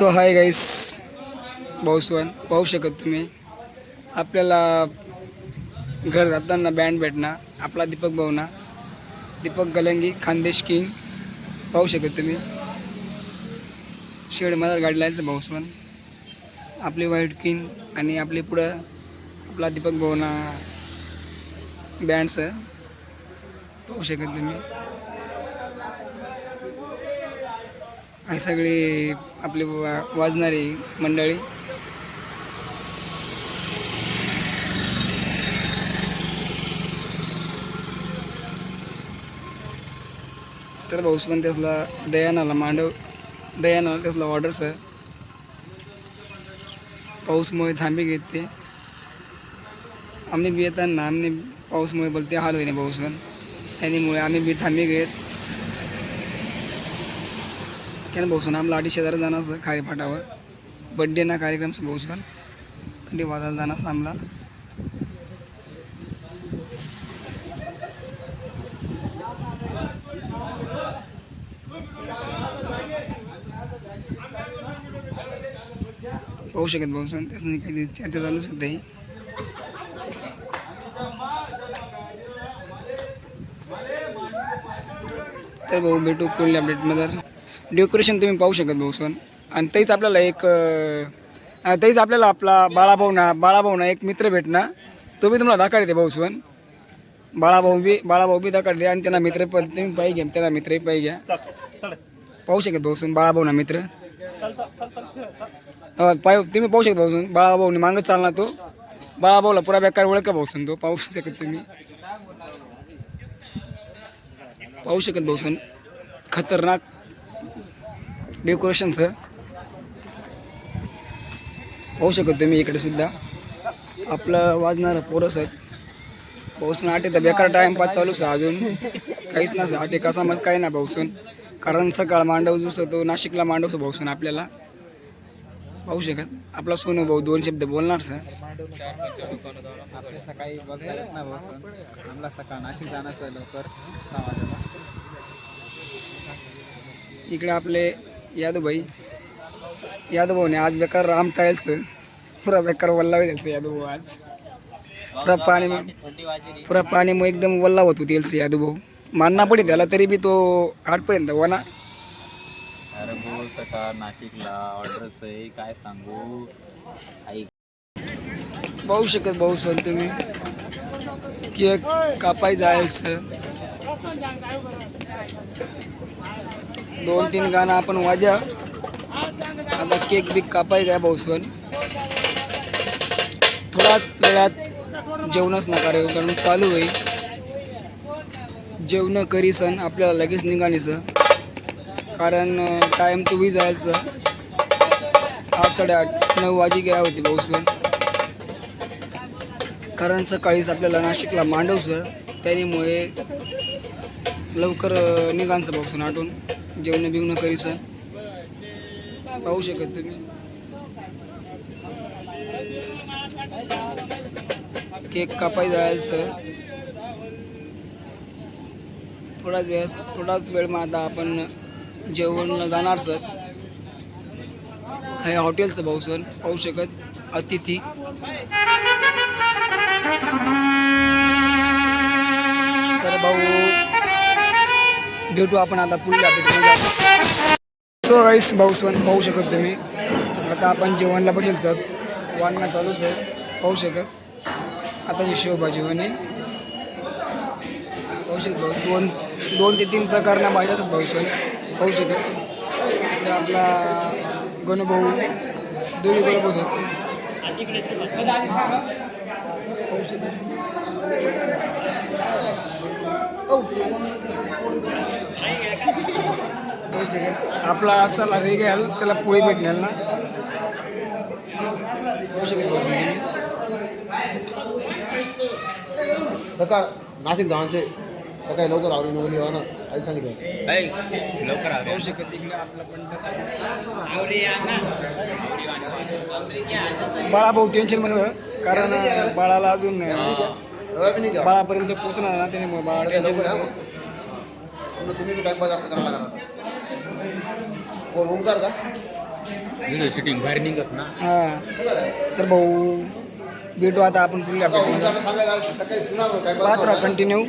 So hi guys भाऊसवन पाहू शकत तुम्ही. आपल्याला घर जाताना बँड भेटणार. आपला दीपक भाऊना. दीपक गलंगी खानदेश किंग पाहू शकत तुम्ही. शेड मला गाडी लायचं भाऊसवन आपली व्हाईट किंग आणि आपली पुढं आपला दीपक भाऊना बँडचं पाहू शकत तुम्ही. आणि सगळी आपली वा- वाजणारी मंडळी. तर भाऊस पण त्यातला दयानाला मांडव दयानाला त्यातला ऑर्डर सर पाऊसमुळे थांबी घेते. आम्ही बी येताना आम्ही पाऊसमुळे बोलते हाल होईने पाऊस पण त्यामुळे आम्ही बी थांबी घेत. त्यानं भाऊसून आमला अडीच हजार जाणार असं खारीपाटावर बड्डे ना कार्यक्रम भाऊसून थंडी वाजायला जाणार आमला पाहू शकत भाऊसून त्याच नाही काही चर्चा चालू सध्या ही तर भाऊ भेटू पुढल्या अपडेटमध्ये डेकोरेशन तुम्ही पाहू शकत भाऊ सण. आणि तेच आपल्याला एक तेच आपल्याला आपला बाळाभाऊ ना बाळाभाऊ ना एक मित्र भेटणार. तो बी तुम्हाला दाखवते भाऊ सण. बाळाभाऊ बी बाळाभाऊ बी दाखवते आणि त्यांना मित्र पण तुम्ही पाहिजे घ्या त्यांना मित्रही पाहिजे घ्या. पाहू शकत भाऊ सण बाळाभाऊ ना मित्र हो, पाय तुम्ही पाहू शकता भाऊ सण बाळाभाऊने मागच चालणार तो. बाळाभाऊला पुरा बेकार ओळख भाऊ सण तो पाहू शकत तुम्ही. पाहू शकत भाऊ सण खतरनाक. डेकोरेशनचं पाहू शकत तुम्ही इकडे सुद्धा. आपलं वाजणारं पोरस आहेत पाऊसून आटे तर बेकार टाईमपास चालूच आहे अजून. काहीच नसतं आटे कसा मत काही नाही पाऊसून. कारण सकाळ मांडव जसं तो नाशिकला मांडवसो भाऊसून आपल्याला. पाहू शकत. आपला सोनू भाऊ दोन शब्द बोलणार सर आपल्या सकाळी आम्हाला सकाळ नाशिक जाण्याचं लवकर इकडे आपले यादूभाई यादूभाऊने आज बेकार राम टाईल्स पुरा बेकार वल्लावे द्यायचं यादूभाऊ आज. पुरा पाणी पुरा पाणीमुळे एकदम वल्ला होत होती एलसी यादूभाऊ. मानना पडे त्याला तरी बी तो आठपर्यंत वना अरे भाऊ सकाळ नाशिकला ऑर्डर्स आहे काय सांगू? ऐक पाहू शकत भाऊ सर तुम्ही. केक कापाय जायचं दोन तीन गाणं आपण वाजा. आता केक बिक कापाय काय भाऊसवन थोड्याच वेळात जेवणच ना कारण चालू होईल. जेवण करी सण आपल्याला लगेच निघाणीचं. कारण टाईम तू बी जायचं आठ साडेआठ नऊ वाजी गेला होती भाऊ कारण सकाळीच आपल्याला नाशिकला मांडवचं त्यामुळे लवकर अं, निघांचं पाऊसून जेवण बिवणं सर पाहू शकत तुम्ही. केक कापाय जायचं थोडाच वेळ थोडाच वेळ मग आता आपण जेवण जाणार सर. हे हॉटेलचं भाऊ सर. पाहू शकत. अतिथी. भेटू आपण आता पुढल्या भेटून सो गाईस भाऊ सण पाहू शकत तुम्ही. आता आपण जेवणला बघेल सर वाढणं चालू सर पाहू शकत. आता ही शेवभाजी म्हणे पाहू शकत भाऊ दोन दोन ते तीन प्रकारना भाज्या असतात भाऊ सण. पाहू शकत. आपला गणभाऊ दोन्ही गणभाऊ पाहू शकत. पाहू शकत आपला असा रे घ्याल त्याला पोळी भेटणार ना. सकाळ नाशिक जावांचे. सकाळी लवकर आवडी नवली ना. आधी सांगितलं. लवकर पाहू शकत इकडे आपला पण बाळा भाऊ टेन्शन होतं. कारण बाळाला अजून बाळापर्यंत पोहोचणार ना त्याने बाळा म्हणलं तुम्ही बी टाइमपास जास्त करायला लागणार. कोण ओंकार का? व्हिडिओ शूटिंग बाहेर निघस ना. हा. तर भाऊ भेटू आता आपण पुढल्या सांगायला सकाळी राहा कंटिन्यू